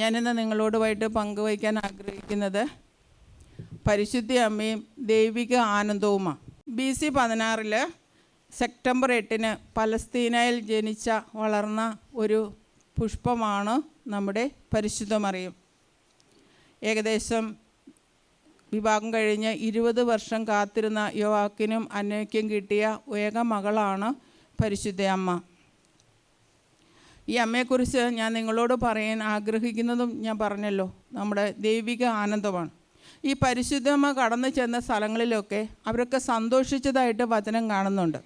ഞാനിന്ന് നിങ്ങളോടുമായിട്ട് പങ്കുവയ്ക്കാൻ ആഗ്രഹിക്കുന്നത് പരിശുദ്ധി അമ്മയും ദൈവിക ആനന്ദവുമാണ് ബി സി പതിനാറിൽ സെപ്റ്റംബർ എട്ടിന് പലസ്തീനയിൽ ജനിച്ച വളർന്ന ഒരു പുഷ്പമാണ് നമ്മുടെ പരിശുദ്ധ മറിയം ഏകദേശം വിവാഹം കഴിഞ്ഞ് ഇരുപത് വർഷം കാത്തിരുന്ന യുവാക്കിനും അന്നയ്ക്കും കിട്ടിയ ഏക മകളാണ് പരിശുദ്ധ അമ്മ. ഈ അമ്മയെക്കുറിച്ച് ഞാൻ നിങ്ങളോട് പറയാൻ ആഗ്രഹിക്കുന്നതും ഞാൻ പറഞ്ഞല്ലോ. നമ്മുടെ ദൈവിക ആനന്ദമാണ്. ഈ പരിശുദ്ധമ്മ കടന്നു ചെന്ന സ്ഥലങ്ങളിലൊക്കെ അവരൊക്കെ സന്തോഷിച്ചതായിട്ട് വചനം കാണുന്നുണ്ട്.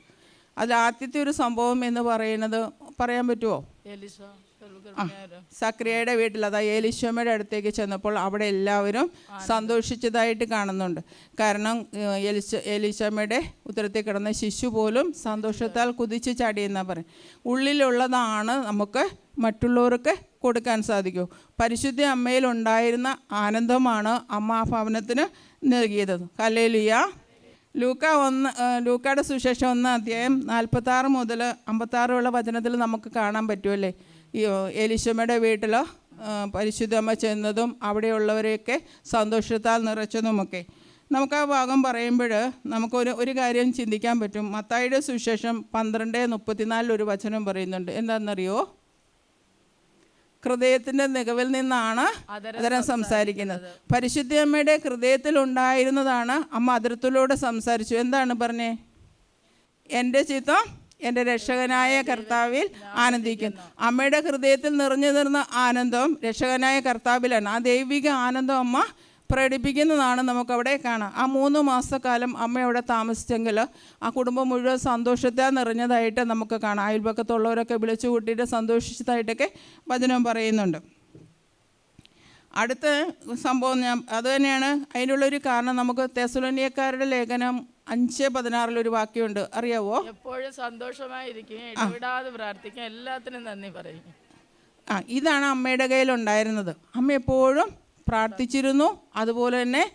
അതിൽ ആദ്യത്തെ ഒരു സംഭവം എന്ന് പറയുന്നത് പറയാൻ പറ്റുമോ സക്രിയയുടെ വീട്ടിൽ അതായത് ഏലിശോമയുടെ അടുത്തേക്ക് ചെന്നപ്പോൾ അവിടെ എല്ലാവരും സന്തോഷിച്ചതായിട്ട് കാണുന്നുണ്ട് കാരണം എലിശ ഏലിശോമയുടെ ഉത്തരത്തിൽ കിടന്ന ശിശു പോലും സന്തോഷത്താൽ കുതിച്ച് ചാടിയെന്നാണ് പറയും ഉള്ളിലുള്ളതാണ് നമുക്ക് മറ്റുള്ളവർക്ക് കൊടുക്കാൻ സാധിക്കൂ. പരിശുദ്ധ അമ്മയിൽ ഉണ്ടായിരുന്ന ആനന്ദമാണ് അമ്മ ആ ഭവനത്തിന് നൽകിയത്. കലേലിയ ലൂക്ക ഒന്ന് ലൂക്കയുടെ സുശേഷം ഒന്ന് അധ്യായം നാൽപ്പത്താറ് മുതൽ അമ്പത്താറുള്ള വചനത്തിൽ നമുക്ക് കാണാൻ പറ്റുമല്ലേ? എലിശമ്മയുടെ വീട്ടിൽ പരിശുദ്ധമ്മ ചെന്നതും അവിടെയുള്ളവരെയൊക്കെ സന്തോഷത്താൽ നിറച്ചതുമൊക്കെ. നമുക്ക് ആ ഭാഗം പറയുമ്പോൾ നമുക്കൊരു ഒരു കാര്യം ചിന്തിക്കാൻ പറ്റും. മത്തായിയുടെ സുശേഷം പന്ത്രണ്ട് മുപ്പത്തിനാലിൽ ഒരു വചനം പറയുന്നുണ്ട്. എന്താണെന്നറിയോ? ഹൃദയത്തിന്റെ നികവിൽ നിന്നാണ് അതരം സംസാരിക്കുന്നത്. പരിശുദ്ധ അമ്മയുടെ ഹൃദയത്തിൽ ഉണ്ടായിരുന്നതാണ് അമ്മ അതിരത്തിലൂടെ സംസാരിച്ചു. എന്താണ് പറഞ്ഞേ? എന്റെ ചിത്തം എന്റെ രക്ഷകനായ കർത്താവിൽ ആനന്ദിക്കുന്നു. അമ്മയുടെ ഹൃദയത്തിൽ നിറഞ്ഞു നിന്ന ആനന്ദവും രക്ഷകനായ കർത്താവിലാണ്. ആ ദൈവിക ആനന്ദം അമ്മ പ്രകടിപ്പിക്കുന്നതാണ് നമുക്കവിടെ കാണാം. ആ മൂന്ന് മാസക്കാലം അമ്മ അവിടെ താമസിച്ചെങ്കിൽ ആ കുടുംബം മുഴുവൻ സന്തോഷത്താൽ നിറഞ്ഞതായിട്ട് നമുക്ക് കാണാം. അയൽപക്കത്തുള്ളവരൊക്കെ വിളിച്ചു കൂട്ടിയിട്ട് സന്തോഷിച്ചതായിട്ടൊക്കെ വചനം പറയുന്നുണ്ട്. അടുത്ത സംഭവം ഞാൻ അതുതന്നെയാണ് അതിനുള്ളൊരു കാരണം നമുക്ക് തെസുലനിയക്കാരുടെ ലേഖനം അഞ്ച് പതിനാറിലൊരു വാക്യമുണ്ട്. അറിയാവോ? എപ്പോഴും സന്തോഷമായിരിക്കും. ഇടപെടാതെ പ്രാർത്ഥിക്കും. എല്ലാത്തിനും നന്ദി പറയും. ആ ഇതാണ് അമ്മയുടെ കയ്യിലുണ്ടായിരുന്നത്. അമ്മ എപ്പോഴും പ്രാർത്ഥിച്ചിരുന്നു അതുപോലെ തന്നെ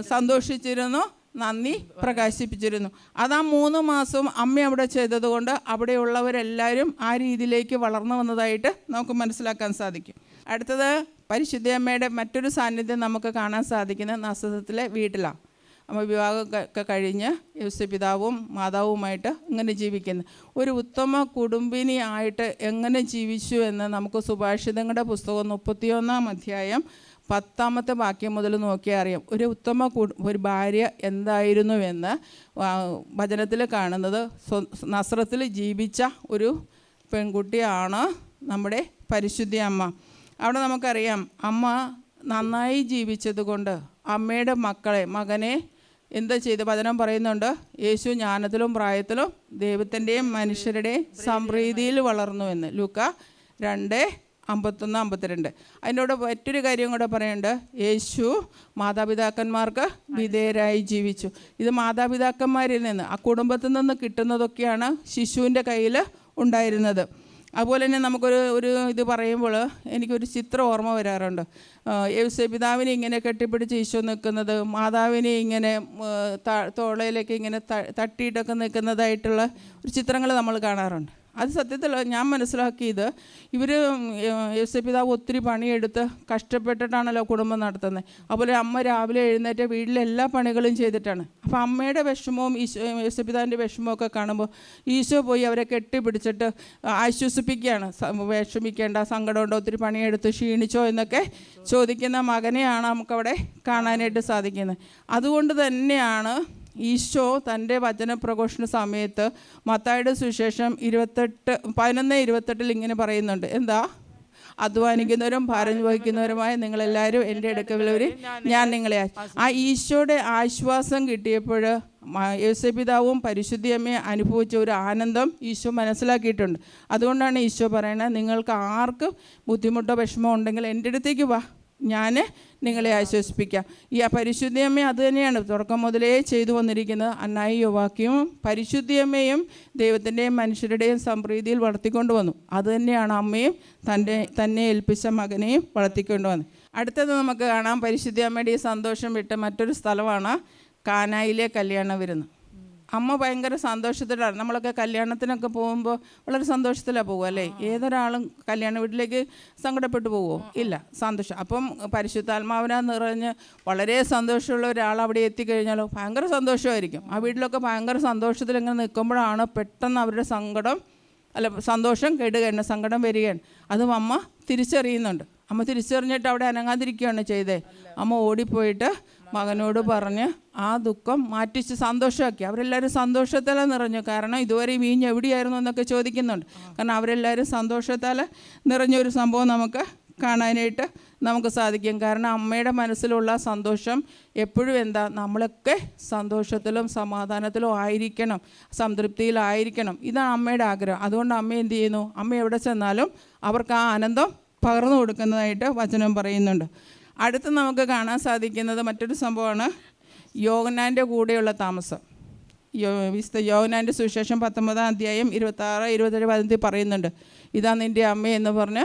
സന്തോഷിച്ചിരുന്നു നന്ദി പ്രകാശിപ്പിച്ചിരുന്നു. അത് ആ മൂന്ന് മാസവും അമ്മ അവിടെ ചെയ്തതുകൊണ്ട് അവിടെയുള്ളവരെല്ലാവരും ആ രീതിയിലേക്ക് വളർന്നു വന്നതായിട്ട് നമുക്ക് മനസ്സിലാക്കാൻ സാധിക്കും. അടുത്തത് പരിശുദ്ധ അമ്മയുടെ മറ്റൊരു സാന്നിധ്യം നമുക്ക് കാണാൻ സാധിക്കുന്നത് നസത്തിലെ വീട്ടിലാണ്. അമ്മ വിവാഹം ഒക്കെ കഴിഞ്ഞ് യേശുപിതാവും മാതാവുമായിട്ട് ഇങ്ങനെ ജീവിക്കുന്നു. ഒരു ഉത്തമ കുടുംബിനി ആയിട്ട് എങ്ങനെ ജീവിച്ചു എന്ന് നമുക്ക് സുഭാഷിതങ്ങളുടെ പുസ്തകം മുപ്പത്തിയൊന്നാം അധ്യായം പത്താമത്തെ വാക്യം മുതൽ നോക്കിയാൽ അറിയാം. ഒരു ഉത്തമ ഒരു ഭാര്യ എന്തായിരുന്നുവെന്ന് വചനത്തിൽ കാണുന്നത് നസ്രത്തിൽ ജീവിച്ച ഒരു പെൺകുട്ടിയാണ് നമ്മുടെ പരിശുദ്ധി അമ്മ. അവിടെ നമുക്കറിയാം അമ്മ നന്നായി ജീവിച്ചത് കൊണ്ട് അമ്മയുടെ മക്കളെ മകനെ എന്താ ചെയ്ത്? വചനം പറയുന്നുണ്ട്. യേശു ജ്ഞാനത്തിലും പ്രായത്തിലും ദൈവത്തിന്റെയും മനുഷ്യരുടെയും സംപ്രീതിയിൽ വളർന്നു എന്ന്. ലൂക്ക രണ്ട് അമ്പത്തൊന്ന് അമ്പത്തിരണ്ട്. അതിനോട് മറ്റൊരു കാര്യം കൂടെ പറയുന്നുണ്ട്. യേശു മാതാപിതാക്കന്മാർക്ക് വിധേയരായി ജീവിച്ചു. ഇത് മാതാപിതാക്കന്മാരിൽ നിന്ന് ആ കുടുംബത്തിൽ നിന്ന് കിട്ടുന്നതൊക്കെയാണ് ശിശുവിന്റെ കയ്യിൽ ഉണ്ടായിരുന്നത്. അതുപോലെ തന്നെ നമുക്കൊരു ഒരു ഇത് പറയുമ്പോൾ എനിക്കൊരു ചിത്രം ഓർമ്മ വരാറുണ്ട്. യേശു പിതാവിനെ ഇങ്ങനെ കെട്ടിപ്പിടിച്ച് ഈശോ നിൽക്കുന്നത് മാതാവിനെ ഇങ്ങനെ തോളയിലേക്ക് ഇങ്ങനെ തട്ടിയിട്ടൊക്കെ നിൽക്കുന്നതായിട്ടുള്ള ഒരു ചിത്രങ്ങൾ നമ്മൾ കാണാറുണ്ട്. അത് സത്യത്തിൽ ഞാൻ മനസ്സിലാക്കിയത് ഇവർ യേശു പിതാവ് ഒത്തിരി പണിയെടുത്ത് കഷ്ടപ്പെട്ടിട്ടാണല്ലോ കുടുംബം നടത്തുന്നത്. അതുപോലെ അമ്മ രാവിലെ എഴുന്നേറ്റ് വീട്ടിലെ എല്ലാ പണികളും ചെയ്തിട്ടാണ്. അപ്പോൾ അമ്മയുടെ വിഷമവും ഈശോ യേശു പിതാവിന്റെ വിഷമവും ഒക്കെ കാണുമ്പോൾ ഈശോ പോയി അവരെ കെട്ടിപ്പിടിച്ചിട്ട് ആശ്വസിപ്പിക്കുകയാണ്. വിഷമിക്കേണ്ട സങ്കടമുണ്ടോ ഒത്തിരി പണിയെടുത്ത് ക്ഷീണിച്ചോ എന്നൊക്കെ ചോദിക്കുന്ന മകനെയാണ് നമുക്കവിടെ കാണാനായിട്ട് സാധിക്കുന്നത്. അതുകൊണ്ട് തന്നെയാണ് ഈശോ തന്റെ വചനപ്രഘോഷണ സമയത്ത് മത്തായുടെ സുവിശേഷം ഇരുപത്തെട്ട് പതിനൊന്ന് ഇരുപത്തെട്ടിൽ ഇങ്ങനെ പറയുന്നുണ്ട്. എന്താ? അധ്വാനിക്കുന്നവരും ഭാരം വഹിക്കുന്നവരുമായ നിങ്ങളെല്ലാവരും എന്റെ അടുക്കലുള്ളവർ ഞാൻ നിങ്ങളെ ആ- ഈശോയുടെ ആശ്വാസം കിട്ടിയപ്പോൾ യേശുപിതാവും പരിശുദ്ധിയമ്മയും അനുഭവിച്ച ഒരു ആനന്ദം ഈശോ മനസ്സിലാക്കിയിട്ടുണ്ട്. അതുകൊണ്ടാണ് ഈശോ പറയുന്നത് നിങ്ങൾക്ക് ആർക്കും ബുദ്ധിമുട്ടോ വിഷമോ ഉണ്ടെങ്കിൽ എന്റെ അടുത്തേക്ക് വാ. ഞാൻ നിങ്ങളെ ആശ്വസിപ്പിക്കാം. ഈ ആ പരിശുദ്ധിയമ്മ അത് തന്നെയാണ്. തുടക്കം മുതലേ ചെയ്തു വന്നിരിക്കുന്നത് അന്നായി യുവാക്കിയും പരിശുദ്ധിയമ്മയും ദൈവത്തിന്റെയും മനുഷ്യരുടെയും സംപ്രീതിയിൽ വളർത്തിക്കൊണ്ട് വന്നു. അത് തന്നെയാണ് അമ്മയും തന്റെ തന്നെ ഏൽപ്പിച്ച മകനെയും വളർത്തിക്കൊണ്ട് വന്നത്. അടുത്തത് നമുക്ക് കാണാം. പരിശുദ്ധിയമ്മയുടെ ഈ സന്തോഷം വിട്ട് മറ്റൊരു സ്ഥലമാണ് കാനായിലെ കല്യാണ വിരുന്ന്. അമ്മ ഭയങ്കര സന്തോഷത്തിലാണ്. നമ്മളൊക്കെ കല്യാണത്തിനൊക്കെ പോകുമ്പോൾ വളരെ സന്തോഷത്തിലാണ് പോകുക അല്ലേ? ഏതൊരാളും കല്യാണ വീട്ടിലേക്ക് സങ്കടപ്പെട്ടു പോകുമോ ഇല്ല സന്തോഷം. അപ്പം പരിശുദ്ധാത്മാവിനാ നിറഞ്ഞ് വളരെ സന്തോഷമുള്ള ഒരാൾ അവിടെ എത്തിക്കഴിഞ്ഞാലോ ഭയങ്കര സന്തോഷമായിരിക്കും. ആ വീട്ടിലൊക്കെ ഭയങ്കര സന്തോഷത്തിൽ ഇങ്ങനെ നിൽക്കുമ്പോഴാണ് പെട്ടെന്ന് അവരുടെ സങ്കടം അല്ല സന്തോഷം കെടുകയാണ് സങ്കടം വരികയാണ്. അതും അമ്മ തിരിച്ചറിയുന്നുണ്ട്. അമ്മ തിരിച്ചറിഞ്ഞിട്ട് അവിടെ അനങ്ങാതിരിക്കുകയാണ് ചെയ്തേ. അമ്മ ഓടിപ്പോയിട്ട് മകനോട് പറഞ്ഞ് ആ ദുഃഖം മാറ്റിച്ച് സന്തോഷമാക്കി. അവരെല്ലാവരും സന്തോഷത്താൽ നിറഞ്ഞു. കാരണം ഇതുവരെ വീഞ്ഞ് എവിടെയായിരുന്നു എന്നൊക്കെ ചോദിക്കുന്നുണ്ട്. കാരണം അവരെല്ലാവരും സന്തോഷത്താൽ നിറഞ്ഞൊരു സംഭവം നമുക്ക് കാണാനായിട്ട് നമുക്ക് സാധിക്കും. കാരണം അമ്മയുടെ മനസ്സിലുള്ള സന്തോഷം എപ്പോഴും എന്താ? നമ്മളൊക്കെ സന്തോഷത്തിലും സമാധാനത്തിലും ആയിരിക്കണം. സംതൃപ്തിയിലായിരിക്കണം. ഇതാണ് അമ്മയുടെ ആഗ്രഹം. അതുകൊണ്ട് അമ്മ എന്ത് ചെയ്യുന്നു? അമ്മ എവിടെ ചെന്നാലും അവർക്ക് ആ ആനന്ദം പകർന്നു കൊടുക്കുന്നതായിട്ട് വചനം പറയുന്നുണ്ട്. അടുത്ത് നമുക്ക് കാണാൻ സാധിക്കുന്നത് മറ്റൊരു സംഭവമാണ് യോഗനാന്റെ കൂടെയുള്ള താമസം. യോ വിശുദ്ധ യോഗനാന്റെ സുവിശേഷം പത്തൊമ്പതാം അധ്യായം ഇരുപത്താറ് ഇരുപത്തേഴ് പതിനഞ്ച് പറയുന്നുണ്ട്. ഇതാ നിന്റെ അമ്മ എന്ന് പറഞ്ഞ്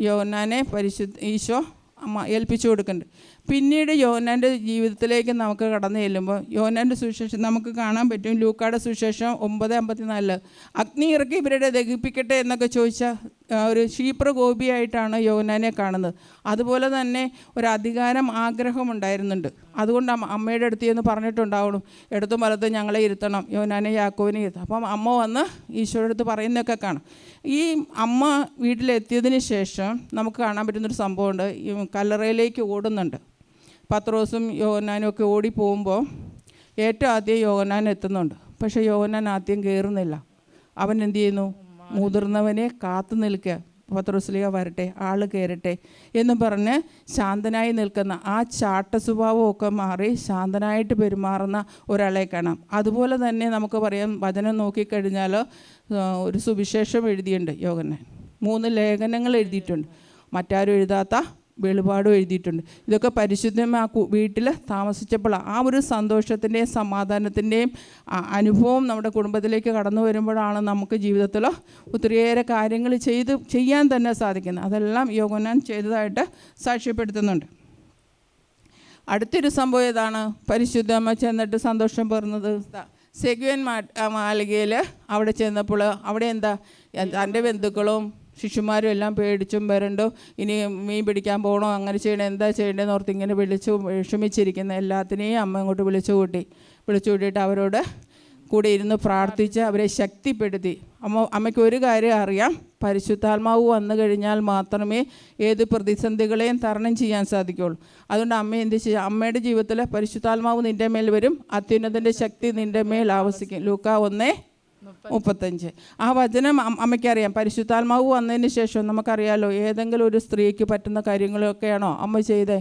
യോഗനാനെ പരിശുദ്ധ ഈശോ അമ്മ ഏൽപ്പിച്ചു കൊടുക്കുന്നുണ്ട്. പിന്നീട് യോഹനാന്റെ ജീവിതത്തിലേക്ക് നമുക്ക് കടന്നു ചെല്ലുമ്പോൾ യോഹനാന്റെ സുവിശേഷം നമുക്ക് കാണാൻ പറ്റും. ലൂക്കായുടെ സുവിശേഷം ഒമ്പത് അമ്പത്തിനാലിൽ. അഗ്നി ഇറക്കി ഇവരുടെ ദഹിപ്പിക്കട്ടെ എന്നൊക്കെ ചോദിച്ച ഒരു ക്ഷീപ്ര ഗോപിയായിട്ടാണ് യോഹനാനെ കാണുന്നത്. അതുപോലെ തന്നെ ഒരു അധികാരം ആഗ്രഹം ഉണ്ടായിരുന്നുണ്ട്. അതുകൊണ്ട് അമ്മ അമ്മയുടെ അടുത്ത് എന്ന് പറഞ്ഞിട്ടുണ്ടാവണം എടുത്തും വലത്തും ഞങ്ങളെ ഇരുത്തണം യോഹനാനെ യാക്കോവിനെ ഇരുത്തണം. അപ്പം അമ്മ വന്ന് ഈശോയുടെ അടുത്ത് പറയുന്നതൊക്കെ കാണാം. ഈ അമ്മ വീട്ടിലെത്തിയതിന് ശേഷം നമുക്ക് കാണാൻ പറ്റുന്നൊരു സംഭവമുണ്ട്. ഈ കല്ലറയിലേക്ക് ഓടുന്നുണ്ട്. പത്രോസും യോഗനാനും ഒക്കെ ഓടി പോകുമ്പോൾ ഏറ്റവും ആദ്യം യോഗനാൻ എത്തുന്നുണ്ട്. പക്ഷെ യോഗനാൻ ആദ്യം കയറുന്നില്ല അവൻ എന്തു ചെയ്യുന്നു? മുതിർന്നവനെ കാത്തു നിൽക്കുക. പത്രോസ്ലിക വരട്ടെ ആൾ കയറട്ടെ എന്ന് പറഞ്ഞ് ശാന്തനായി നിൽക്കുന്ന ആ ചാട്ട സ്വഭാവമൊക്കെ മാറി ശാന്തനായിട്ട് പെരുമാറുന്ന ഒരാളെ കാണാം. അതുപോലെ തന്നെ നമുക്ക് പറയാം വചനം നോക്കിക്കഴിഞ്ഞാൽ ഒരു സുവിശേഷം എഴുതിയിട്ടുണ്ട് യോഗനാൻ മൂന്ന് ലേഖനങ്ങൾ എഴുതിയിട്ടുണ്ട്. മറ്റാരും എഴുതാത്ത വെളിപാടും എഴുതിയിട്ടുണ്ട്. ഇതൊക്കെ പരിശുദ്ധം ആ വീട്ടിൽ താമസിച്ചപ്പോൾ ആ ഒരു സന്തോഷത്തിന്റെയും സമാധാനത്തിന്റെയും അനുഭവം നമ്മുടെ കുടുംബത്തിലേക്ക് കടന്നു വരുമ്പോഴാണ് നമുക്ക് ജീവിതത്തിൽ ഒത്തിരിയേറെ കാര്യങ്ങൾ ചെയ്ത് ചെയ്യാൻ തന്നെ സാധിക്കുന്നത്. അതെല്ലാം യോഗനാൻ ചെയ്തതായിട്ട് സാക്ഷ്യപ്പെടുത്തുന്നുണ്ട്. അടുത്തൊരു സംഭവം ഏതാണ്? പരിശുദ്ധമ്മ ചെന്നിട്ട് സന്തോഷം പകർന്നത്. സെഗ്വൻ മാളികയിൽ അവിടെ ചെന്നപ്പോൾ അവിടെ എന്താ? തന്റെ ബന്ധുക്കളും ശിശുമാരും എല്ലാം പേടിച്ചും വരണ്ടോ? ഇനി മീൻ പിടിക്കാൻ പോകണോ അങ്ങനെ ചെയ്യണോ എന്താ ചെയ്യേണ്ടതെന്ന് ഓർത്ത് ഇങ്ങനെ വിളിച്ചു വിഷമിച്ചിരിക്കുന്ന എല്ലാത്തിനെയും അമ്മ ഇങ്ങോട്ട് വിളിച്ചു കൂട്ടി. വിളിച്ചു കൂട്ടിയിട്ട് അവരോട് കൂടെ ഇരുന്ന് പ്രാർത്ഥിച്ച് അവരെ ശക്തിപ്പെടുത്തി. അമ്മ അമ്മയ്ക്ക് ഒരു കാര്യം അറിയാം. പരിശുദ്ധാത്മാവ് വന്നു കഴിഞ്ഞാൽ മാത്രമേ ഏത് പ്രതിസന്ധികളെയും തരണം ചെയ്യാൻ സാധിക്കുകയുള്ളൂ. അതുകൊണ്ട് അമ്മ എന്ത് ചെയ്യുക അമ്മയുടെ ജീവിതത്തിൽ പരിശുദ്ധാത്മാവ് നിന്റെ മേൽ വരും. അത്യുന്നതിന്റെ ശക്തി നിന്റെ മേൽ ആവസിക്കും. ലൂക്ക ഒന്നേ മുപ്പത്തഞ്ച്. ആ വചനം അമ്മയ്ക്കറിയാം. പരിശുദ്ധാത്മാവ് വന്നതിന് ശേഷം നമുക്കറിയാലോ ഏതെങ്കിലും ഒരു സ്ത്രീക്ക് പറ്റുന്ന കാര്യങ്ങളൊക്കെയാണോ അമ്മ ചെയ്തേ?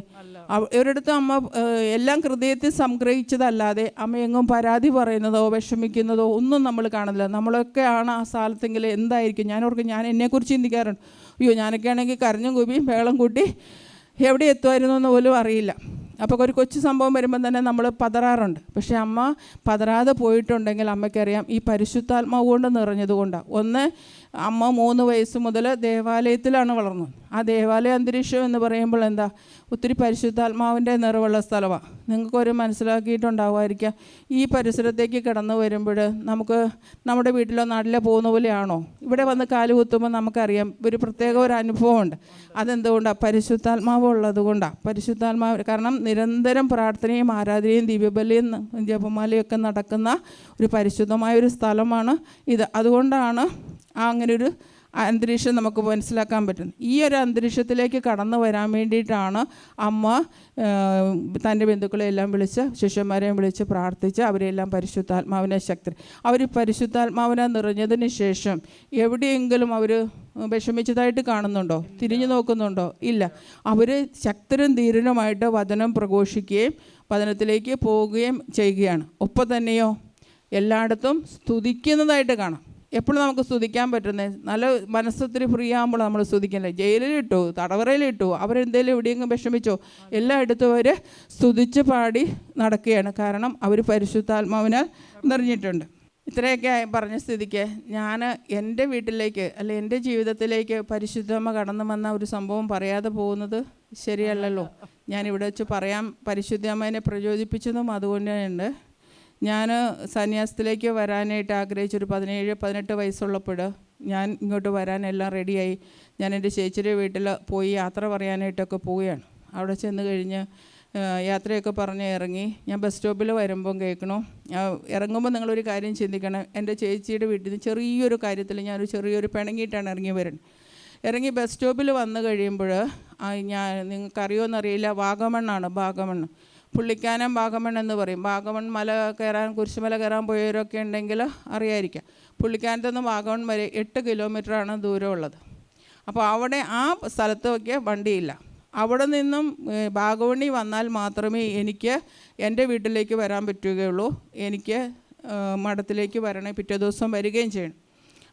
ഇവരടുത്ത് ഒരിടത്തും അമ്മ എല്ലാം ഹൃദയത്തിൽ സംഗ്രഹിച്ചതല്ലാതെ അമ്മ എങ്ങും പരാതി പറയുന്നതോ വിഷമിക്കുന്നതോ ഒന്നും നമ്മൾ കാണുന്നില്ല. നമ്മളൊക്കെയാണ് ആ സ്ഥലത്തെങ്കിൽ എന്തായിരിക്കും? ഞാൻ ഓർക്കും ഞാൻ എന്നെക്കുറിച്ച് ചിന്തിക്കാറുണ്ട്. അയ്യോ ഞാനൊക്കെ ആണെങ്കിൽ കരഞ്ഞും കൂപ്പിയും വേളം കൂട്ടി എവിടെ എത്തുമായിരുന്നു എന്ന് പോലും അറിയില്ല. അപ്പോൾ ഒരു കൊച്ചു സംഭവം വരുമ്പോൾ തന്നെ നമ്മൾ പതറാറുണ്ട്. പക്ഷേ അമ്മ പതറാതെ പോയിട്ടുണ്ടെങ്കിൽ അമ്മയ്ക്കറിയാം ഈ പരിശുദ്ധാത്മാവ് കൊണ്ട് നിറഞ്ഞതുകൊണ്ടാണ് ഒന്ന് അമ്മ മൂന്ന് വയസ്സ് മുതൽ ദേവാലയത്തിലാണ് വളർന്നത്. ആ ദേവാലയ അന്തരീക്ഷം എന്ന് പറയുമ്പോൾ എന്താ? ഒത്തിരി പരിശുദ്ധാത്മാവിന്റെ നിറവുള്ള സ്ഥലമാണ് നിങ്ങൾക്കൊരു മനസ്സിലാക്കിയിട്ടുണ്ടാവുമായിരിക്കാം. ഈ പരിസരത്തേക്ക് കടന്നു വരുമ്പോൾ നമുക്ക് നമ്മുടെ വീട്ടിലോ നാട്ടിലോ പോകുന്ന പോലെയാണോ? ഇവിടെ വന്ന് കാൽ കുത്തുമ്പോൾ നമുക്കറിയാം ഒരു പ്രത്യേക ഒരു അനുഭവമുണ്ട്. അതെന്തുകൊണ്ടാണ് പരിശുദ്ധാത്മാവ് ഉള്ളത് കൊണ്ടാണ് പരിശുദ്ധാത്മാവ് കാരണം നിരന്തരം പ്രാർത്ഥനയും ആരാധനയും ദിവ്യബലിയും ജപമാലയും ഒക്കെ നടക്കുന്ന ഒരു പരിശുദ്ധമായ ഒരു സ്ഥലമാണ് ഇത്. അതുകൊണ്ടാണ് ആ അങ്ങനെ ഒരു അന്തരീക്ഷം നമുക്ക് മനസ്സിലാക്കാൻ പറ്റുന്നു ഈ ഒരു അന്തരീക്ഷത്തിലേക്ക് കടന്നു വരാൻ വേണ്ടിയിട്ടാണ് അമ്മ തന്റെ ബന്ധുക്കളെ എല്ലാം വിളിച്ച് ശിഷ്യന്മാരെയും വിളിച്ച് പ്രാർത്ഥിച്ച് അവരെല്ലാം പരിശുദ്ധാത്മാവിനെ ശക്തി അവർ പരിശുദ്ധാത്മാവിനെ നിറഞ്ഞതിന് ശേഷം എവിടെയെങ്കിലും അവർ വിഷമിച്ചതായിട്ട് കാണുന്നുണ്ടോ? തിരിഞ്ഞു നോക്കുന്നുണ്ടോ? ഇല്ല. അവർ ശക്തരും ധീരനുമായിട്ട് വചനം പ്രഘോഷിക്കുകയും വചനത്തിലേക്ക് പോവുകയും ചെയ്യുകയാണ്. ഒപ്പം തന്നെയോ? എല്ലായിടത്തും സ്തുതിക്കുന്നതായിട്ട് കാണാം. എപ്പോഴും നമുക്ക് സ്തുതിക്കാൻ പറ്റുന്നത് നല്ല മനസ്സൊത്തിരി ഫ്രീ ആകുമ്പോൾ നമ്മൾ സ്തുതിക്കല്ലേ ജയിലിലിട്ടു തടവറയിലിട്ടു അവരെന്തേലും എവിടെയെങ്കിലും വിഷമിച്ചോ? എല്ലായിടത്തും അവർ സ്തുതിച്ച് പാടി നടക്കുകയാണ്. കാരണം അവർ പരിശുദ്ധാത്മാവിനാൽ നിറഞ്ഞിട്ടുണ്ട്. ഇത്രയൊക്കെ പറഞ്ഞ സ്ഥിതിക്ക് ഞാൻ എന്റെ വീട്ടിലേക്ക് അല്ലെ എന്റെ ജീവിതത്തിലേക്ക് പരിശുദ്ധമ്മ കടന്നു വന്ന ഒരു സംഭവം പറയാതെ പോകുന്നത് ശരിയല്ലല്ലോ. ഞാൻ ഇവിടെ വെച്ച് പറയാം. പരിശുദ്ധമ്മേനെ പ്രചോദിപ്പിച്ചതും അതുകൊണ്ടുണ്ട് ഞാൻ സന്യാസത്തിലേക്ക് വരാനായിട്ട് ആഗ്രഹിച്ചൊരു പതിനേഴ് പതിനെട്ട് വയസ്സുള്ളപ്പോൾ ഞാൻ ഇങ്ങോട്ട് വരാനെല്ലാം റെഡിയായി. ഞാൻ എന്റെ ചേച്ചിയുടെ വീട്ടിൽ പോയി യാത്ര പറയാനായിട്ടൊക്കെ പോവുകയാണ്. അവിടെ ചെന്ന് കഴിഞ്ഞ് യാത്രയൊക്കെ പറഞ്ഞ് ഇറങ്ങി. ഞാൻ ബസ് സ്റ്റോപ്പിൽ വരുമ്പം കേൾക്കണു. ഇറങ്ങുമ്പോൾ നിങ്ങളൊരു കാര്യം ചിന്തിക്കണം. എന്റെ ചേച്ചിയുടെ വീട്ടിൽ നിന്ന് ചെറിയൊരു കാര്യത്തിൽ ഞാനൊരു ചെറിയൊരു പിണങ്ങിയിട്ടാണ് ഇറങ്ങി വരുന്നത് ഇറങ്ങി ബസ് സ്റ്റോപ്പിൽ വന്നു കഴിയുമ്പോൾ ഞാൻ നിങ്ങൾക്കറിയുമെന്നറിയില്ല വാഗമണ്ണാണ് വാഗമണ്ണ്. പുള്ളിക്കാനം വാഗമൺ എന്ന് പറയും. വാഗമൺ മല കയറാൻ കുരിശുമല കയറാൻ പോയവരൊക്കെ ഉണ്ടെങ്കിൽ അറിയായിരിക്കാം. പുള്ളിക്കാനത്ത് നിന്ന് വാഗമൺ വരെ എട്ട് കിലോമീറ്ററാണ് ദൂരമുള്ളത്. അപ്പോൾ അവിടെ ആ സ്ഥലത്തൊക്കെ വണ്ടിയില്ല. അവിടെ നിന്നും ഭാഗവണി വന്നാൽ മാത്രമേ എനിക്ക് എന്റെ വീട്ടിലേക്ക് വരാൻ പറ്റുകയുള്ളൂ. എനിക്ക് മഠത്തിലേക്ക് വരണേ പിറ്റേ ദിവസം വരികയും ചെയ്യണം.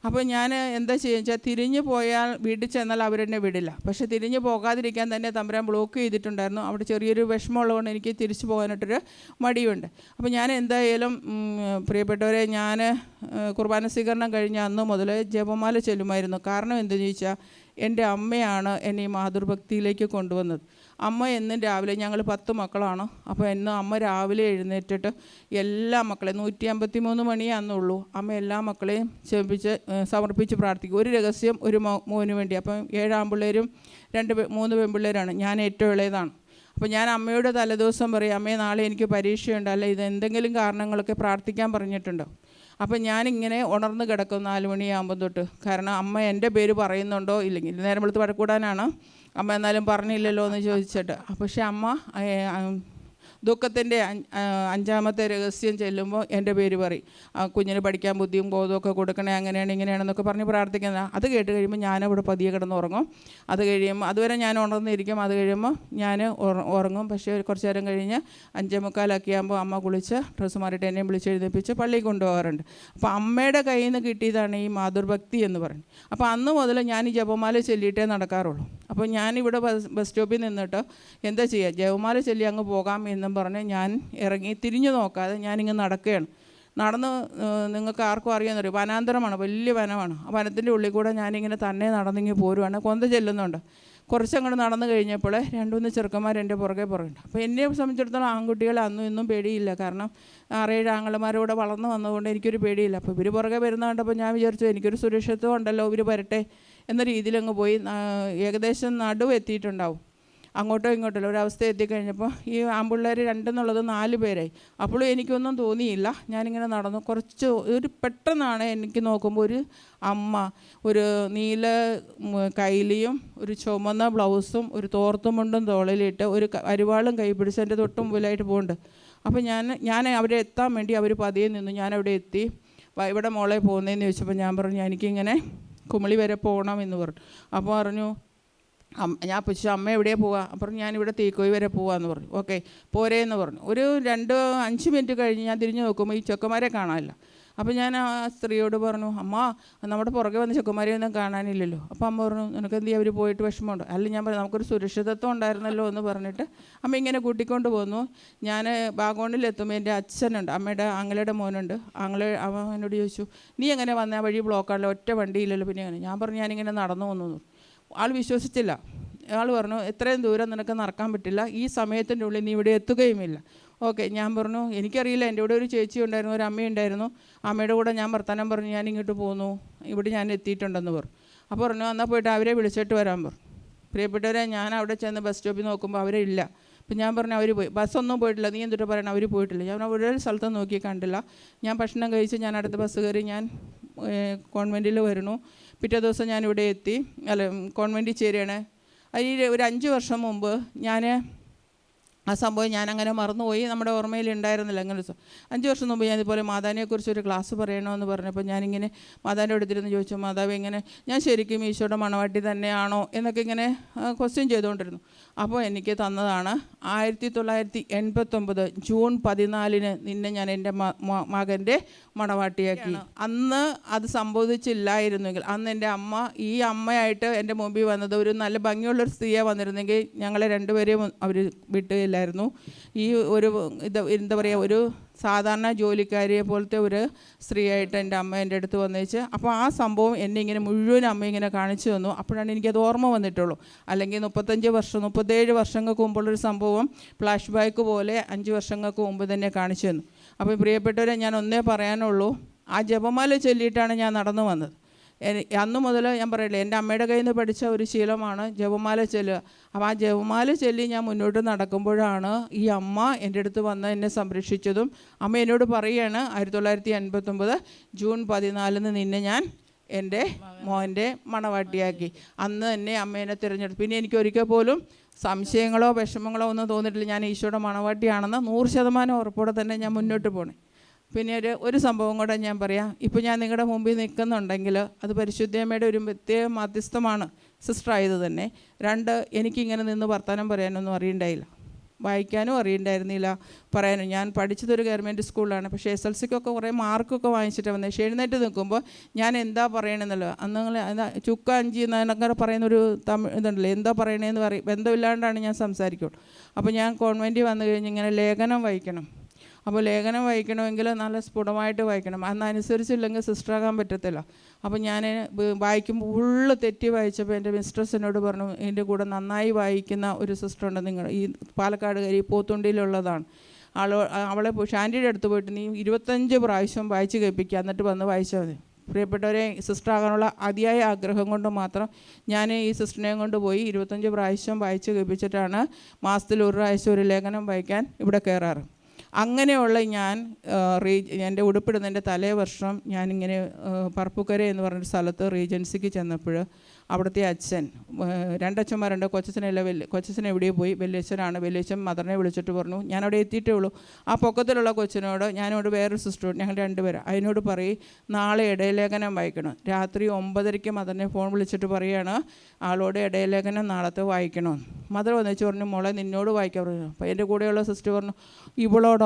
അപ്പോൾ ഞാൻ എന്താ ചെയ്യുക വെച്ചാൽ തിരിഞ്ഞു പോയാൽ വീട്ടിൽ ചെന്നാൽ അവരെന്നെ വിടില്ല. പക്ഷെ തിരിഞ്ഞു പോകാതിരിക്കാൻ തന്നെ തമ്പുരാൻ ബ്ലോക്ക് ചെയ്തിട്ടുണ്ടായിരുന്നു. അവിടെ ചെറിയൊരു വിഷമമുള്ളതുകൊണ്ട് എനിക്ക് തിരിച്ചു പോകാനായിട്ടൊരു മടിയുണ്ട്. അപ്പോൾ ഞാൻ എന്തായാലും പ്രിയപ്പെട്ടവരെ ഞാൻ കുർബാന സ്വീകരണം കഴിഞ്ഞ അന്ന് മുതൽ ജപമാല ചെല്ലുമായിരുന്നു. കാരണം എന്തെന്ന് ചോദിച്ചാൽ എന്റെ അമ്മയാണ് എന്നെ ഈ മാതൃഭക്തിയിലേക്ക് കൊണ്ടുവന്നത്. അമ്മ എന്നും രാവിലെ ഞങ്ങൾ പത്ത് മക്കളാണ്. അപ്പോൾ എന്നും അമ്മ രാവിലെ എഴുന്നേറ്റിട്ട് എല്ലാ മക്കളെയും നൂറ്റി അമ്പത്തി മൂന്ന് മണിയേ അന്നുള്ളൂ അമ്മ എല്ലാ മക്കളെയും ചെമ്പിച്ച് സമർപ്പിച്ച് പ്രാർത്ഥിക്കും. ഒരു രഹസ്യം ഒരു മോനു വേണ്ടി. അപ്പം ഏഴ് ആൺപിള്ളേരും രണ്ട് മൂന്ന് പെൺപിള്ളേരാണ്. ഞാൻ ഏറ്റവും ഇളയതാണ്. അപ്പോൾ ഞാൻ അമ്മയോട് തലേദിവസം പറയും അമ്മയെ നാളെ എനിക്ക് പരീക്ഷയുണ്ട്. അല്ല ഇത് എന്തെങ്കിലും കാരണങ്ങളൊക്കെ പ്രാർത്ഥിക്കാൻ പറഞ്ഞിട്ടുണ്ടോ? അപ്പം ഞാനിങ്ങനെ ഉണർന്ന് കിടക്കും നാല് മണിയാകുമ്പോൾ തൊട്ട്. കാരണം അമ്മ എന്റെ പേര് പറയുന്നുണ്ടോ ഇല്ലെങ്കിൽ. നേരം വെളുത്ത് വഴക്കൂടാനാണ്. അമ്മ എന്നാലും പറഞ്ഞില്ലല്ലോ എന്ന് ചോദിച്ചിട്ട് പക്ഷേ അമ്മ ദുഃഖത്തിന്റെ അഞ്ചാമത്തെ രഹസ്യം ചെല്ലുമ്പോൾ എന്റെ പേര് പറയും. ആ കുഞ്ഞിന് പഠിക്കാൻ ബുദ്ധിയും ബോധമൊക്കെ കൊടുക്കണേ അങ്ങനെയാണ് ഇങ്ങനെയാണെന്നൊക്കെ പറഞ്ഞ് പ്രാർത്ഥിക്കുന്നത് അത് കേട്ട് കഴിയുമ്പോൾ ഞാനവിടെ പതിയെ കിടന്നുറങ്ങും. അത് കഴിയുമ്പോൾ അതുവരെ ഞാൻ ഉണർന്നിരിക്കും. അത് കഴിയുമ്പോൾ ഞാൻ ഉറങ്ങും. പക്ഷേ കുറച്ച് നേരം കഴിഞ്ഞ് അഞ്ചേ മുക്കാലൊക്കെ ആകുമ്പോൾ അമ്മ കുളിച്ച് ഡ്രസ്സ് മാറിയിട്ട് എന്നെയും വിളിച്ച് എഴുതിപ്പിച്ച് പള്ളിയിൽ കൊണ്ടുപോകാറുണ്ട്. അപ്പോൾ അമ്മയുടെ കയ്യിൽ നിന്ന് കിട്ടിയതാണ് ഈ മാതൃഭക്തി എന്ന് പറയുന്നത്. അപ്പോൾ അന്ന് മുതൽ ഞാൻ ഈ ജപമാല ചൊല്ലിയിട്ടേ നടക്കാറുള്ളൂ. അപ്പോൾ ഞാനിവിടെ ബസ് ബസ് സ്റ്റോപ്പിൽ നിന്നിട്ട് എന്താ ചെയ്യുക ജപമാല ചൊല്ലി അങ്ങ് പോകാം എന്നും പറഞ്ഞ് ഞാൻ ഇറങ്ങി തിരിഞ്ഞു നോക്കാതെ ഞാനിങ്ങ് നടക്കുകയാണ്. നടന്ന് നിങ്ങൾക്ക് ആർക്കും അറിയാമെന്നറിയോ വനാന്തരമാണ് വലിയ വനമാണ്. ആ വനത്തിന്റെ ഉള്ളിൽ കൂടെ ഞാനിങ്ങനെ തന്നെ നടന്നിങ്ങി പോരുവാണ്. കൊന്ത ചെല്ലുന്നുണ്ട്. കുറച്ചങ്ങോട്ട് നടന്നു കഴിഞ്ഞപ്പോൾ രണ്ടുമൂന്ന് ചെറുക്കന്മാർ എന്റെ പുറകെ പുറകുണ്ട് അപ്പോൾ എന്നെ സംബന്ധിച്ചിടത്തോളം ആൺകുട്ടികൾ അന്നും ഇന്നും പേടിയില്ല. കാരണം ആറേഴ് ആങ്ങളമാരോടെ വളർന്നു വന്നതുകൊണ്ട് എനിക്കൊരു പേടിയില്ല. അപ്പോൾ ഇവർ പുറകെ വരുന്ന കണ്ടപ്പോൾ ഞാൻ വിചാരിച്ചു എനിക്കൊരു സുരക്ഷിതത്വം ഉണ്ടല്ലോ ഇവർ വരട്ടെ എന്ന രീതിയിലങ്ങ് പോയി ഏകദേശം നടുവ് എത്തിയിട്ടുണ്ടാവും അങ്ങോട്ടോ ഇങ്ങോട്ടോ ഒരവസ്ഥ എത്തിക്കഴിഞ്ഞപ്പോൾ ഈ ആമ്പിള്ളേർ രണ്ടെന്നുള്ളത് നാല് പേരായി. അപ്പോഴും എനിക്കൊന്നും തോന്നിയില്ല. ഞാനിങ്ങനെ നടന്നു. കുറച്ച് ഒരു പെട്ടെന്നാണ് എനിക്ക് നോക്കുമ്പോൾ ഒരു അമ്മ ഒരു നീല കൈലിയും ഒരു ചുമന്ന ബ്ലൗസും ഒരു തോർത്തുമുണ്ടും തോളിലിട്ട് ഒരു അരിവാളും കൈ പിടിച്ച് എന്റെ തൊട്ട് മുമ്പിലായിട്ട് പോകുന്നുണ്ട് അപ്പോൾ ഞാൻ ഞാൻ അവിടെ എത്താൻ വേണ്ടി അവർ പതിയെ നിന്നു. ഞാൻ അവിടെ എത്തി. "വാ, ഇവിടെ മോളെ പോകുന്നതെന്ന് ചോദിച്ചപ്പോൾ ഞാൻ പറഞ്ഞു എനിക്കിങ്ങനെ കുമളി വരെ പോകണം എന്ന് പറഞ്ഞു. അപ്പോൾ പറഞ്ഞു ഞാൻ പുച്ഛ അമ്മ എവിടെയാണ് പോവുക അപ്പം ഞാനിവിടെ തീക്കോയി വരെ പോവാന്ന് പറഞ്ഞു. ഓക്കെ പോരേ എന്ന് പറഞ്ഞു. ഒരു രണ്ട് അഞ്ച് മിനിറ്റ് കഴിഞ്ഞ് ഞാൻ തിരിഞ്ഞു നോക്കുമ്പോൾ ഈ ചെക്കന്മാരെ കാണാനില്ല. അപ്പം ഞാൻ ആ സ്ത്രീയോട് പറഞ്ഞു അമ്മ നമ്മുടെ പുറകെ വന്ന ചെക്കന്മാരെ ഒന്നും കാണാനില്ലല്ലോ. അപ്പം അമ്മ പറഞ്ഞു നിനക്ക് എന്ത് അവർ പോയിട്ട് വിഷമമുണ്ടോ? അല്ല ഞാൻ പറഞ്ഞു നമുക്കൊരു സുരക്ഷിതത്വം ഉണ്ടായിരുന്നല്ലോ എന്ന് പറഞ്ഞിട്ട് അമ്മ ഇങ്ങനെ കൂട്ടിക്കൊണ്ട് പോന്നു. ഞാൻ ബാഗോണിലെത്തുമ്പോൾ എന്റെ അച്ഛനുണ്ട് അമ്മയുടെ ആങ്ങളയുടെ മോനുണ്ട്. ആങ്ങളെ അവൻ എന്നോട് ചോദിച്ചു നീ എങ്ങനെ വന്ന? വഴി ബ്ലോക്കാണല്ലോ ഒറ്റ വണ്ടിയില്ലല്ലോ. പിന്നെ ഞാൻ പറഞ്ഞു ഞാനിങ്ങനെ നടന്നു പറഞ്ഞു. ആൾ വിശ്വസിച്ചില്ല. ആൾ പറഞ്ഞു എത്രയും ദൂരം നിനക്ക് നടക്കാൻ പറ്റില്ല. ഈ സമയത്തിന്റെ ഉള്ളിൽ നീ ഇവിടെ എത്തുകയുമില്ല. ഓക്കെ ഞാൻ പറഞ്ഞു. എനിക്കറിയില്ല. എന്റെ കൂടെ ഒരു ചേച്ചി ഉണ്ടായിരുന്നു ഒരു അമ്മയുണ്ടായിരുന്നു അമ്മയുടെ കൂടെ ഞാൻ വർത്തമാനം പറഞ്ഞു ഞാൻ ഇങ്ങോട്ട് പോന്നു. ഇവിടെ ഞാൻ എത്തിയിട്ടുണ്ടെന്ന് പറഞ്ഞു. അപ്പോൾ പറഞ്ഞു എന്നാൽ പോയിട്ട് അവരെ വിളിച്ചിട്ട് വരാൻ പറഞ്ഞു പ്രിയപ്പെട്ടവരെ ഞാൻ അവിടെ ചെന്ന് ബസ് സ്റ്റോപ്പിൽ നോക്കുമ്പോൾ അവരെ ഇല്ല. അപ്പം ഞാൻ പറഞ്ഞു അവർ പോയി. ബസ്സൊന്നും പോയിട്ടില്ല. നീ എന്തിട്ട് പറയണം? അവർ പോയിട്ടില്ല. ഞാൻ ഒരു സ്ഥലത്തും നോക്കി കണ്ടില്ല. ഞാൻ ഭക്ഷണം കഴിച്ച് ഞാൻ അടുത്ത ബസ് കയറി ഞാൻ കോൺവെന്റിൽ വരുന്നു. പിറ്റേ ദിവസം ഞാൻ ഇവിടെ എത്തി. അല്ല കോൺവെന്റിൽ ചേരുകയാണ്. അതിൽ ഒരു അഞ്ച് വർഷം മുമ്പ് ഞാൻ ആ സംഭവം ഞാൻ അങ്ങനെ മറന്നുപോയി. നമ്മുടെ ഓർമ്മയിൽ ഉണ്ടായിരുന്നില്ല. അങ്ങനെ ദിവസം അഞ്ച് വർഷം മുമ്പ് ഞാനിതുപോലെ മാതാവിനെക്കുറിച്ച് ഒരു ക്ലാസ് പറയണമെന്ന് പറഞ്ഞപ്പോൾ ഞാനിങ്ങനെ മാതാവിന്റെ അടുത്തിരുന്ന് ചോദിച്ചു മാതാവ് ഇങ്ങനെ ഞാൻ ശരിക്കും ഈശോയുടെ മണവാട്ടി തന്നെയാണോ? എന്നൊക്കെ ഇങ്ങനെ ക്വസ്റ്റ്യൻ ചെയ്തുകൊണ്ടിരുന്നു. അപ്പോൾ എനിക്ക് തന്നതാണ് ആയിരത്തി തൊള്ളായിരത്തി എൺപത്തൊമ്പത് ജൂൺ പതിനാലിന് നിന്നെ ഞാൻ എന്റെ മകന്റെ മണവാട്ടിയാക്കി. അന്ന് അത് സംഭവിച്ചില്ലായിരുന്നെങ്കിൽ അന്ന് എന്റെ അമ്മ ഈ അമ്മയായിട്ട് എന്റെ മുമ്പിൽ വന്നത് ഒരു നല്ല ഭംഗിയുള്ളൊരു സ്ത്രീയെ വന്നിരുന്നെങ്കിൽ ഞങ്ങളെ രണ്ടുപേരെയും അവർ വിട്ടില്ലായിരുന്നു. ഈ ഒരു ഇത് എന്താ പറയുക ഒരു സാധാരണ ജോലിക്കാരിയെ പോലത്തെ ഒരു സ്ത്രീയായിട്ട് എന്റെ അമ്മ എന്റെ അടുത്ത് വന്നേച്ച്. അപ്പോൾ ആ സംഭവം എന്നെ ഇങ്ങനെ മുഴുവൻ അമ്മ ഇങ്ങനെ കാണിച്ചു തന്നു. അപ്പോഴാണ് എനിക്കത് ഓർമ്മ വന്നിട്ടുള്ളൂ. അല്ലെങ്കിൽ മുപ്പത്തഞ്ച് വർഷം മുപ്പത്തേഴ് വർഷങ്ങൾക്ക് മുമ്പുള്ളൊരു സംഭവം ഫ്ലാഷ് ബാക്ക് പോലെ അഞ്ച് വർഷങ്ങൾക്ക് മുമ്പ് തന്നെ കാണിച്ചു തന്നു. അപ്പോൾ പ്രിയപ്പെട്ടവരെ ഞാൻ ഒന്നേ പറയാനുള്ളൂ. ആ ജപമാല ചൊല്ലിയിട്ടാണ് ഞാൻ നടന്നു വന്നത്. അന്ന് മുതൽ ഞാൻ പറയില്ലേ എന്റെ അമ്മയുടെ കയ്യിൽ നിന്ന് പഠിച്ച ഒരു ശീലമാണ് ജപമാല ചൊല്ലുക. അപ്പോൾ ആ ജപമാല ചൊല്ലി ഞാൻ മുന്നോട്ട് നടക്കുമ്പോഴാണ് ഈ അമ്മ എന്റെ അടുത്ത് വന്ന് എന്നെ സംരക്ഷിച്ചതും. അമ്മ എന്നോട് പറയുകയാണ് ആയിരത്തി തൊള്ളായിരത്തി എൺപത്തൊമ്പത് ജൂൺ പതിനാലിന് നിന്നെ ഞാൻ എന്റെ മോന്റെ മണവാട്ടിയാക്കി. അന്ന് തന്നെ അമ്മേനെ തിരഞ്ഞെടുത്തു. പിന്നെ എനിക്ക് ഒരിക്കൽ പോലും സംശയങ്ങളോ വിഷമങ്ങളോ ഒന്നും തോന്നിയിട്ടില്ല. ഞാൻ ഈശോയുടെ മണവാട്ടിയാണെന്ന് നൂറ് ശതമാനം ഉറപ്പോടെ തന്നെ ഞാൻ മുന്നോട്ട് പോണേ. പിന്നെ ഒരു ഒരു സംഭവം കൂടെ ഞാൻ പറയാം. ഇപ്പോൾ ഞാൻ നിങ്ങളുടെ മുമ്പിൽ നിൽക്കുന്നുണ്ടെങ്കിൽ അത് പരിശുദ്ധമ്മയുടെ ഒരു പ്രത്യേക മധ്യസ്ഥമാണ് സിസ്റ്റർ ആയത് തന്നെ. രണ്ട് എനിക്കിങ്ങനെ നിന്ന് വർത്തമാനം പറയാനൊന്നും അറിയണ്ടായില്ല. വായിക്കാനും അറിയണ്ടായിരുന്നില്ല. പറയാനും. ഞാൻ പഠിച്ചതൊരു ഗവൺമെന്റ് സ്കൂളിലാണ്. പക്ഷേ എസ് എൽ സിക്കൊക്കെ കുറേ മാർക്കൊക്കെ വാങ്ങിച്ചിട്ട് വന്നത് പക്ഷേ എഴുന്നേറ്റ് നിൽക്കുമ്പോൾ ഞാൻ എന്താ പറയണമെന്നല്ലോ നിങ്ങൾ എന്താ ചുക്ക അഞ്ചി എന്നൊക്കെ പറയുന്നൊരു തമിഴ് ഇതുണ്ടല്ലോ. എന്താ പറയണേന്ന് പറയും ബന്ധമില്ലാണ്ടാണ് ഞാൻ സംസാരിക്കുള്ളൂ അപ്പോൾ ഞാൻ കോൺവെന്റിൽ വന്നു കഴിഞ്ഞ് ഇങ്ങനെ ലേഖനം വായിക്കണം. അപ്പോൾ ലേഖനം വായിക്കണമെങ്കിൽ നല്ല സ്ഫുടമായിട്ട് വായിക്കണം. അന്നനുസരിച്ചില്ലെങ്കിൽ സിസ്റ്ററാകാൻ പറ്റത്തില്ല. അപ്പോൾ ഞാൻ വായിക്കുമ്പോൾ ഫുള്ള് തെറ്റി വായിച്ചപ്പോൾ എന്റെ മിസ്ട്രസ് എന്നോട് പറഞ്ഞു എന്റെ കൂടെ നന്നായി വായിക്കുന്ന ഒരു സിസ്റ്റർ സിസ്റ്ററുണ്ട് നിങ്ങൾ. ഈ പാലക്കാട് കരി പോത്തുണ്ടിയിലുള്ളതാണ്. ആളോ അവളെ ഷാന്റിയുടെ അടുത്ത് പോയിട്ട് നീ ഇരുപത്തഞ്ച് പ്രാവശ്യം വായിച്ച് കേൾപ്പിക്കുക. എന്നിട്ട് വന്ന് വായിച്ചാൽ മതി. പ്രിയപ്പെട്ടവരെ സിസ്റ്റർ ആകാനുള്ള അതിയായ ആഗ്രഹം കൊണ്ട് മാത്രം ഞാൻ ഈ സിസ്റ്ററിനെയും കൊണ്ട് പോയി ഇരുപത്തഞ്ച് പ്രാവശ്യം വായിച്ച് കേൾപ്പിച്ചിട്ടാണ് മാസത്തിൽ ഒരു പ്രാവശ്യം ഒരു ലേഖനം വായിക്കാൻ ഇവിടെ കയറാറ്. അങ്ങനെയുള്ള ഞാൻ റീ എന്റെ ഉടുപ്പിടുന്നതിന്റെ തലേ വർഷം ഞാനിങ്ങനെ പറപ്പുക്കര എന്ന് പറഞ്ഞൊരു സ്ഥലത്ത് റീജൻസിക്ക് ചെന്നപ്പോൾ അവിടുത്തെ അച്ഛൻ രണ്ടച്ഛന്മാരുണ്ട് കൊച്ചച്ഛനല്ല വലിയ കൊച്ചച്ഛൻ എവിടെയോ പോയി. വലിയച്ഛനാണ്. വലിയച്ഛൻ മദറിനെ വിളിച്ചിട്ട് പറഞ്ഞു ഞാനവിടെ എത്തിയിട്ടേ ഉള്ളൂ. ആ പൊക്കത്തിലുള്ള കൊച്ചിനോട് ഞാനോട് വേറൊരു സിസ്റ്റർ ഞങ്ങൾ രണ്ടുപേരും. അതിനോട് പറയും നാളെ ഇടയലേഖനം വായിക്കണം. രാത്രി ഒമ്പതരയ്ക്ക് മദറിനെ ഫോൺ വിളിച്ചിട്ട് പറയുകയാണ് ആളോട് ഇടയലേഖനം നാളത്തെ വായിക്കണം മദർ വന്നിച്ച് പറഞ്ഞു മോളെ നിന്നോട് വായിക്കാൻ പറഞ്ഞു. അപ്പോൾ എന്റെ കൂടെയുള്ള സിസ്റ്റർ പറഞ്ഞു ഇവളോടോ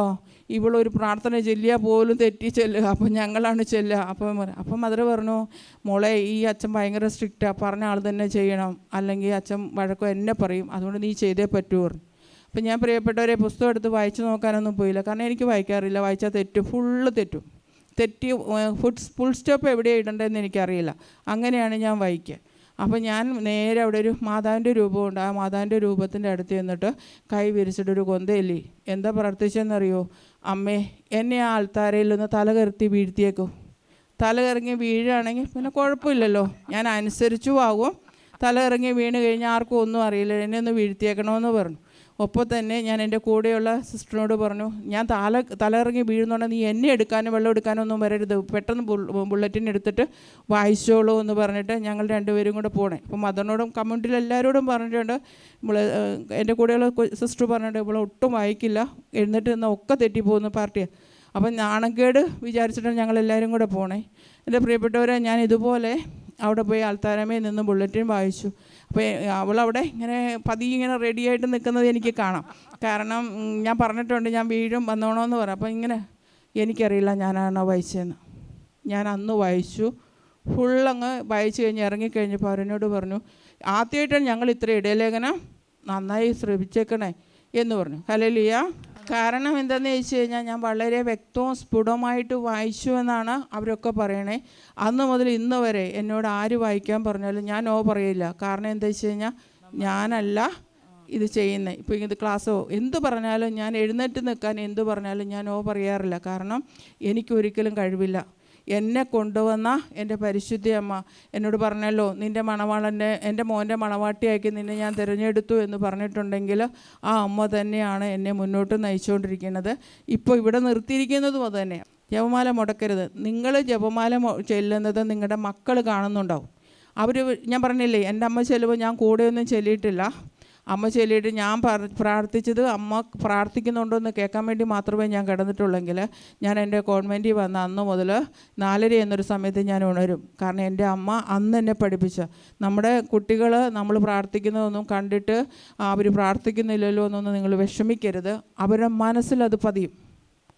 ഇവളൊരു പ്രാർത്ഥന ചെല്ലിയാൽ പോലും തെറ്റി ചെല്ലുക. അപ്പം ഞങ്ങളാണ് ചെല്ലുക. അപ്പം അപ്പം മദർ പറഞ്ഞു മോളെ ഈ അച്ഛൻ ഭയങ്കര സ്ട്രിക്റ്റാണ് പറഞ്ഞ ആൾ തന്നെ ചെയ്യണം. അല്ലെങ്കിൽ അച്ഛൻ വഴക്കോ എന്നെ പറയും. അതുകൊണ്ട് നീ ചെയ്തേ പറ്റൂ പറഞ്ഞു. അപ്പം ഞാൻ പ്രിയപ്പെട്ടവരെ പുസ്തകം എടുത്ത് വായിച്ചു നോക്കാനൊന്നും പോയില്ല. കാരണം എനിക്ക് വായിക്കാറില്ല. വായിച്ചാൽ തെറ്റും. ഫുള്ള് തെറ്റും. തെറ്റി ഫുഡ് ഫുൾ സ്റ്റോപ്പ് എവിടെയാണ് ഇടേണ്ടതെന്ന് എനിക്കറിയില്ല. അങ്ങനെയാണ് ഞാൻ വായിക്കുക. അപ്പോൾ ഞാൻ നേരെ അവിടെ ഒരു മാതാവിന്റെ രൂപമുണ്ട് ആ മാതാവിന്റെ രൂപത്തിന്റെ അടുത്ത് ചെന്നിട്ട് കൈ വിരിച്ചിട്ടൊരു കൊന്തയില്ലേ എന്താ പ്രാർത്ഥിച്ചെന്നറിയോ അമ്മേ എന്നെ ആ ആൾത്താരയിൽ നിന്ന് തല കരുത്തി വീഴ്ത്തിയേക്കും. തല ഇറങ്ങി വീഴുകയാണെങ്കിൽ പിന്നെ കുഴപ്പമില്ലല്ലോ. ഞാൻ അനുസരിച്ചു ആകും. തല ഇറങ്ങി വീണ് കഴിഞ്ഞാൽ ആർക്കും ഒന്നും അറിയില്ല. എന്നെ ഒന്ന് വീഴ്ത്തിയേക്കണമെന്ന് പറഞ്ഞു. ഒപ്പം തന്നെ ഞാൻ എന്റെ കൂടെയുള്ള സിസ്റ്ററിനോട് പറഞ്ഞു ഞാൻ തല തലയിറങ്ങി വീഴുന്നുണ്ട് നീ എന്നെ എടുക്കാനും വെള്ളം എടുക്കാനും ഒന്നും വരരുത്. പെട്ടെന്ന് ബുള്ളറ്റിൻ എടുത്തിട്ട് വായിച്ചോളൂ എന്ന് പറഞ്ഞിട്ട് ഞങ്ങൾ രണ്ടുപേരും കൂടെ പോണേ. അപ്പോൾ മദറിനോടും കമ്മ്യൂണിറ്റിയിൽ എല്ലാവരോടും പറഞ്ഞിട്ടുണ്ട്. നമ്മൾ എന്റെ കൂടെയുള്ള സിസ്റ്റർ പറഞ്ഞിട്ട് ഇവിടെ ഒട്ടും വായിക്കില്ല. എഴുന്നിട്ട് നിന്ന് ഒക്കെ തെറ്റിപ്പോകുന്ന പാർട്ടിയാണ് അപ്പം നാണക്കേട് വിചാരിച്ചിട്ടാണ് ഞങ്ങൾ എല്ലാവരും കൂടെ പോണേ. എന്റെ പ്രിയപ്പെട്ടവരെ ഞാൻ ഇതുപോലെ അവിടെ പോയി ആൾത്താരമേ നിന്ന് ബുള്ളറ്റിൻ വായിച്ചു. അപ്പോൾ അവളവിടെ ഇങ്ങനെ പതിയെ ഇങ്ങനെ റെഡിയായിട്ട് നിൽക്കുന്നത് എനിക്ക് കാണാം. കാരണം ഞാൻ പറഞ്ഞിട്ടുണ്ട് ഞാൻ വീഴും വന്നോണമെന്ന് പറയാം അപ്പോൾ ഇങ്ങനെ എനിക്കറിയില്ല ഞാനാണോ വായിച്ചതെന്ന് ഞാൻ അന്ന് വായിച്ചു ഫുള്ളങ്ങ് വായിച്ചു കഴിഞ്ഞ് ഇറങ്ങിക്കഴിഞ്ഞപ്പോൾ അവരനോട് പറഞ്ഞു ആദ്യമായിട്ടാണ് ഞങ്ങൾ ഇത്ര ഇടയലേഖനം നന്നായി ശ്രമിച്ചേക്കണേ എന്ന് പറഞ്ഞു. ഹലലിയ കാരണം എന്താണെന്ന് ചോദിച്ചു കഴിഞ്ഞാൽ ഞാൻ വളരെ വ്യക്തവും സ്ഫുടമായിട്ട് വായിച്ചു എന്നാണ് അവരൊക്കെ പറയണേ. അന്ന് മുതൽ ഇന്ന് വരെ എന്നോട് ആര് വായിക്കാൻ പറഞ്ഞാലും ഞാൻ ഓ പറയില്ല. കാരണം എന്താ വെച്ച് കഴിഞ്ഞാൽ ഞാനല്ല ഇത് ചെയ്യുന്നത് ഇപ്പോൾ ഇത് ക്ലാസ്സോ എന്ത് പറഞ്ഞാലും ഞാൻ എഴുന്നേറ്റ് നിൽക്കാൻ എന്ത് പറഞ്ഞാലും ഞാൻ ഓ പറയാറില്ല. കാരണം എനിക്കൊരിക്കലും കഴിവില്ല. എന്നെ കൊണ്ടുവന്ന എന്റെ പരിശുദ്ധി അമ്മ എന്നോട് പറഞ്ഞല്ലോ നിന്റെ മണവാളന്റെ എന്റെ മോന്റെ മണവാട്ടിയാക്കി നിന്നെ ഞാൻ തിരഞ്ഞെടുത്തു എന്ന് പറഞ്ഞിട്ടുണ്ടെങ്കിൽ ആ അമ്മ തന്നെയാണ് എന്നെ മുന്നോട്ട് നയിച്ചുകൊണ്ടിരിക്കുന്നത്. ഇപ്പോൾ ഇവിടെ നിർത്തിയിരിക്കുന്നതും അത് തന്നെയാണ് ജപമാല മുടക്കരുത്. നിങ്ങൾ ജപമാല ചെല്ലുന്നത് നിങ്ങളുടെ മക്കൾ കാണുന്നുണ്ടാവും. അവർ ഞാൻ പറഞ്ഞില്ലേ എന്റെ അമ്മ ചെല്ലുമ്പോൾ ഞാൻ കൂടെയൊന്നും ചെല്ലിയിട്ടില്ല. അമ്മ ചൊല്ലിയിട്ട് ഞാൻ പ്രാർത്ഥിച്ചത് അമ്മ പ്രാർത്ഥിക്കുന്നുണ്ടോ എന്ന് കേൾക്കാൻ വേണ്ടി മാത്രമേ ഞാൻ കിടന്നിട്ടുള്ളെങ്കിൽ ഞാൻ എന്റെ കോൺവെന്റിൽ വന്ന അന്ന് മുതൽ നാലര എന്നൊരു സമയത്ത് ഞാൻ ഉണരും. കാരണം എന്റെ അമ്മ അന്ന് എന്നെ പഠിപ്പിച്ച. നമ്മുടെ കുട്ടികൾ നമ്മൾ പ്രാർത്ഥിക്കുന്നതൊന്നും കണ്ടിട്ട് അവർ പ്രാർത്ഥിക്കുന്നില്ലല്ലോ എന്നൊന്നും നിങ്ങൾ വിഷമിക്കരുത്. അവരുടെ മനസ്സിലത് പതിയും.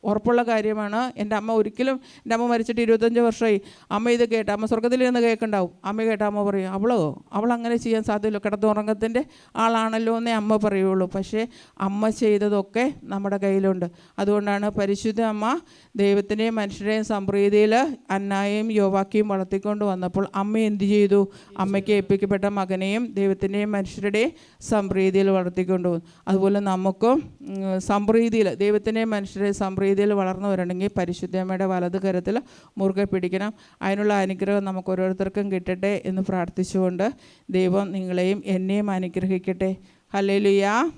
ഉറപ്പുള്ള കാര്യമാണ്. എന്റെ അമ്മ ഒരിക്കലും എന്റെ അമ്മ മരിച്ചിട്ട് ഇരുപത്തഞ്ച് വർഷമായി. അമ്മ ഇത് കേട്ട അമ്മ സ്വർഗത്തിലിരുന്ന് കേൾക്കണ്ടാവും. അമ്മ കേട്ട അമ്മ പറയും അവളോ? അവൾ അങ്ങനെ ചെയ്യാൻ സാധ്യമല്ലോ കിടന്നുറങ്ങത്തിന്റെ ആളാണല്ലോ എന്നേ അമ്മ പറയുള്ളൂ. പക്ഷേ അമ്മ ചെയ്തതൊക്കെ നമ്മുടെ കയ്യിലുണ്ട്. അതുകൊണ്ടാണ് പരിശുദ്ധ അമ്മ ദൈവത്തിനെയും മനുഷ്യരെയും സംപ്രീതിയിൽ അന്നായും യോവാക്കിയും വളർത്തിക്കൊണ്ട് വന്നപ്പോൾ അമ്മ എന്ത് ചെയ്തു? അമ്മയ്ക്ക് ഏൽപ്പിക്കപ്പെട്ട മകനെയും ദൈവത്തിന്റെയും മനുഷ്യരുടെയും സംപ്രീതിയിൽ വളർത്തിക്കൊണ്ട് അതുപോലെ നമുക്കും സംപ്രീതിയിൽ ദൈവത്തിന്റെയും മനുഷ്യരെയും സംപ്രീതിയിൽ വളർന്നു വരണമെങ്കിൽ പരിശുദ്ധമ്മയുടെ വലത് കരത്തിൽ മുറുകെ പിടിക്കണം. അതിനുള്ള അനുഗ്രഹം നമുക്ക് ഓരോരുത്തർക്കും കിട്ടട്ടെ എന്ന് പ്രാർത്ഥിച്ചുകൊണ്ട് ദൈവം നിങ്ങളെയും എന്നെയും അനുഗ്രഹിക്കട്ടെ. ഹല്ലേലൂയാ.